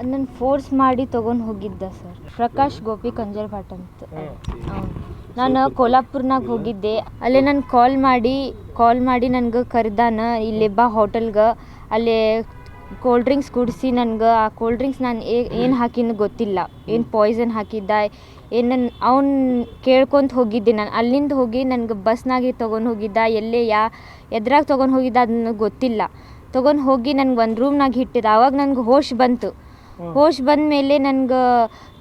ಅದನ್ನ ಫೋರ್ಸ್ ಮಾಡಿ ತೊಗೊಂಡು ಹೋಗಿದ್ದ ಸರ್ ಪ್ರಕಾಶ್ ಗೋಪಿ ಕಂಜರ್ಭಟ್ ಅಂತ. ನಾನು ಕೋಲಾಪುರ್ನಾಗ ಹೋಗಿದ್ದೆ. ಅಲ್ಲೇ ನಾನು ಕಾಲ್ ಮಾಡಿ ಕಾಲ್ ಮಾಡಿ ನನ್ಗೆ ಕರೆದಾನ. ಇಲ್ಲಿ ಬಾ ಹೋಟೆಲ್ಗೆ ಅಲ್ಲೇ ಕೋಲ್ಡ್ ಡ್ರಿಂಕ್ಸ್ ಕುಡಿಸಿ ನನ್ಗೆ. ಆ ಕೋಲ್ಡ್ ಡ್ರಿಂಕ್ಸ್ ನಾನು ಏನು ಹಾಕಿನ ಗೊತ್ತಿಲ್ಲ. ಏನು ಪಾಯ್ಸನ್ ಹಾಕಿದ್ದ, ಏನು ಅವ್ನು ಕೇಳ್ಕೊಂತ ಹೋಗಿದ್ದೆ ನಾನು. ಅಲ್ಲಿಂದ ಹೋಗಿ ನನ್ಗೆ ಬಸ್ನಾಗೆ ತೊಗೊಂಡು ಹೋಗಿದ್ದ. ಎಲ್ಲೇ ಯಾ, ಎದ್ರಾಗ ತೊಗೊಂಡು ಹೋಗಿದ್ದ ಅದನ್ನ ಗೊತ್ತಿಲ್ಲ. ತೊಗೊಂಡು ಹೋಗಿ ನನ್ಗೆ ಒಂದು ರೂಮ್ನಾಗ ಇಟ್ಟಿದ್ದ. ಆವಾಗ ನನ್ಗೆ ಹೋಶ್ ಬಂತು. ಹೋಶ್ ಬಂದ ಮೇಲೆ ನನ್ಗೆ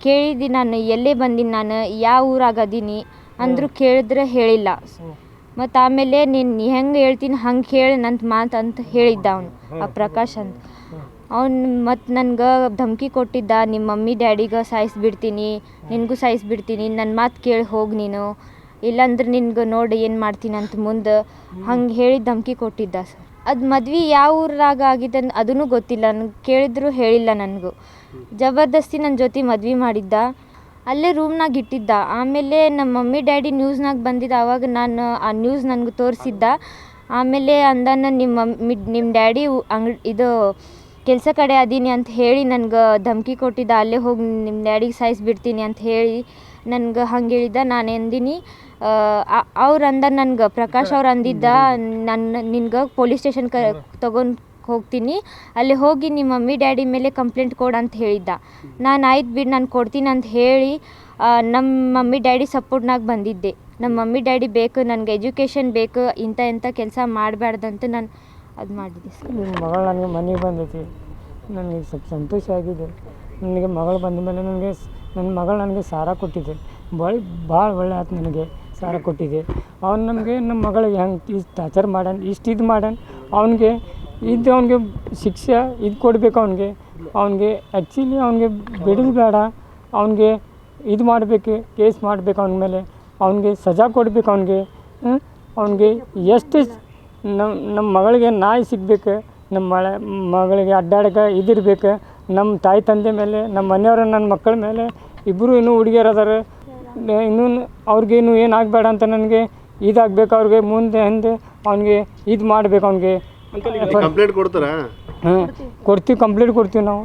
ಕೇಳಿದಿ ನಾನು ಎಲ್ಲೇ ಬಂದೀನಿ ನಾನು ಯಾವ ಊರಾಗ ಅದೀನಿ ಅಂದರೂ ಕೇಳಿದ್ರೆ ಹೇಳಿಲ್ಲ. ಮತ್ತು ಆಮೇಲೆ ನೀನು ಹೆಂಗೆ ಹೇಳ್ತೀನಿ ಹಂಗೆ ಹೇಳಿ ನಂತ ಮಾತು ಅಂತ ಹೇಳಿದ್ದ ಅವನು ಆ ಪ್ರಕಾಶ್ ಅಂತ. ಅವ್ನು ಮತ್ತು ನನ್ಗೆ ಧಮಕಿ ಕೊಟ್ಟಿದ್ದ ನಿಮ್ಮ ಮಮ್ಮಿ ಡ್ಯಾಡಿಗೆ ಸಾಯಿಸ್ಬಿಡ್ತೀನಿ ನಿನಗೂ ಸಾಯಿಸ್ಬಿಡ್ತೀನಿ ನನ್ನ ಮಾತು ಕೇಳಿ ಹೋಗಿ ನೀನು. ಇಲ್ಲಾಂದ್ರೆ ನಿನ್ಗೆ ನೋಡಿ ಏನು ಮಾಡ್ತೀನಿ ಅಂತ ಮುಂದೆ ಹಂಗೆ ಹೇಳಿ ಧಮಕಿ ಕೊಟ್ಟಿದ್ದ ಸರ್. ಅದು ಮದ್ವೆ ಯಾವ ಊರಾಗ ಆಗಿದೆ ಅದೂ ಗೊತ್ತಿಲ್ಲ. ನನಗೆ ಕೇಳಿದ್ರು ಹೇಳಿಲ್ಲ ನನಗೂ. ಜಬರ್ದಸ್ತಿ ನನ್ನ ಜೊತೆ ಮದ್ವೆ ಮಾಡಿದ್ದ. ಅಲ್ಲೇ ರೂಮ್ನಾಗ ಇಟ್ಟಿದ್ದ. ಆಮೇಲೆ ನಮ್ಮ ಮಮ್ಮಿ, ಡ್ಯಾಡಿ ನ್ಯೂಸ್ನಾಗ ಬಂದಿದ್ದ. ಆವಾಗ ನಾನು ಆ ನ್ಯೂಸ್ ನನಗೆ ತೋರಿಸಿದ್ದ. ಆಮೇಲೆ ಅಂದಾನ ನಿಮ್ಮ ಮಮ್ಮಿ ನಿಮ್ಮ ಡ್ಯಾಡಿ ಅಂಗ್, ಇದು ಕೆಲಸ ಕಡೆ ಅದೀನಿ ಅಂತ ಹೇಳಿ ನನ್ಗೆ ಧಮಕಿ ಕೊಟ್ಟಿದ್ದ. ಅಲ್ಲೇ ಹೋಗಿ ನಿಮ್ಮ ಡ್ಯಾಡಿಗೆ ಸಾಯಿಸ್ಬಿಡ್ತೀನಿ ಅಂತ ಹೇಳಿ ನನ್ಗೆ ಹಂಗೆ ಹೇಳಿದ್ದ, ನಾನು ಎಂದಿನಿ ಅವ್ರು ಅಂದ ನನ್ಗೆ, ಪ್ರಕಾಶ್ ಅವ್ರು ಅಂದಿದ್ದ ನನ್ನ ನಿನ್ಗೆ ಪೊಲೀಸ್ ಸ್ಟೇಷನ್ ಕ, ತೊಗೊಂಡು ಹೋಗ್ತೀನಿ, ಅಲ್ಲಿ ಹೋಗಿ ನಿಮ್ಮ ಮಮ್ಮಿ, ಡ್ಯಾಡಿ ಮೇಲೆ ಕಂಪ್ಲೇಂಟ್ ಕೊಡು ಅಂತ ಹೇಳಿದ್ದ. ನಾನು ಆಯ್ತು ಬಿಡು, ನಾನು ಕೊಡ್ತೀನಿ ಅಂತ ಹೇಳಿ ನಮ್ಮ ಮಮ್ಮಿ, ಡ್ಯಾಡಿ ಸಪೋರ್ಟ್ನಾಗ ಬಂದಿದ್ದೆ. ನಮ್ಮ ಮಮ್ಮಿ, ಡ್ಯಾಡಿ ಬೇಕು, ನನಗೆ ಎಜುಕೇಷನ್ ಬೇಕು ಇಂಥ ಇಂಥ ಕೆಲಸ ಮಾಡಬಾರ್ದಂತ ನಾನು ಅದು ಮಾಡಿದ್ದೆ ನಿಮ್ಮ ಮಗಳು ನನಗೆ ಮನೆಗೆ ಬಂದೈತಿ. ನನಗೆ ಸ್ವಲ್ಪ ಸಂತೋಷ ಆಗಿದೆ. ನನಗೆ ಮಗಳು ಬಂದ ಮೇಲೆ ನನಗೆ ನನ್ನ ಮಗಳು ನನಗೆ ಸಾರ ಕೊಟ್ಟಿದೆ. ಭಾಳ ಭಾಳ ಒಳ್ಳೆ ಆಯ್ತು ನನಗೆ ಸಾರ ಕೊಟ್ಟಿದೆ. ಅವ್ನು ನಮಗೆ ನಮ್ಮ ಮಗಳಿಗೆ ಹೆಂಗೆ ಇಷ್ಟು ಟಾರ್ಚರ್ ಮಾಡ್ಯಾನ, ಇಷ್ಟು ಇದು ಮಾಡ್ಯಾನ, ಅವನಿಗೆ ಇದು ಅವನಿಗೆ ಶಿಕ್ಷೆ ಇದು ಕೊಡಬೇಕು ಅವನಿಗೆ. ಅವನಿಗೆ ಆ್ಯಕ್ಚುಲಿ ಅವನಿಗೆ ಬಿಡೋದು ಬೇಡ. ಅವನಿಗೆ ಇದು ಮಾಡಬೇಕು ಕೇಸ್ ಮಾಡಬೇಕು ಅವನ ಮೇಲೆ. ಅವನಿಗೆ ಸಜಾ ಕೊಡ್ಬೇಕು ಅವನಿಗೆ. ಅವನಿಗೆ ಎಷ್ಟು ನಮ್ಮ ನಮ್ಮ ಮಗಳಿಗೆ ನಾಯಿ ಸಿಗ್ಬೇಕು ನಮ್ಮ ಮಳೆ, ಮಗಳಿಗೆ ಅಡ್ಡಾಡಕ್ಕೆ ಇದಿರ್ಬೇಕು. ನಮ್ಮ ತಾಯಿ ತಂದೆ ಮೇಲೆ ನಮ್ಮ ಮನೆಯವ್ರು ನನ್ನ ಮಕ್ಕಳ ಮೇಲೆ ಇಬ್ಬರು ಇನ್ನೂ ಹುಡುಗಿಯರು ಅದಾರೆ ಇನ್ನೂ ಅವ್ರಿಗೇನು ಏನು ಆಗಬೇಡ ಅಂತ ನನಗೆ ಇದಾಗಬೇಕು ಅವ್ರಿಗೆ ಮುಂದೆ ಹಿಂದೆ ಅವ್ನಿಗೆ ಇದು ಮಾಡ್ಬೇಕು ಅವ್ನಿಗೆ. ಕಂಪ್ಲೇಂಟ್ ಕೊಡ್ತಾರಾ? ಹಾಂ ಕೊಡ್ತೀವಿ ಕಂಪ್ಲೀಟ್ ಕೊಡ್ತೀವಿ ನಾವು.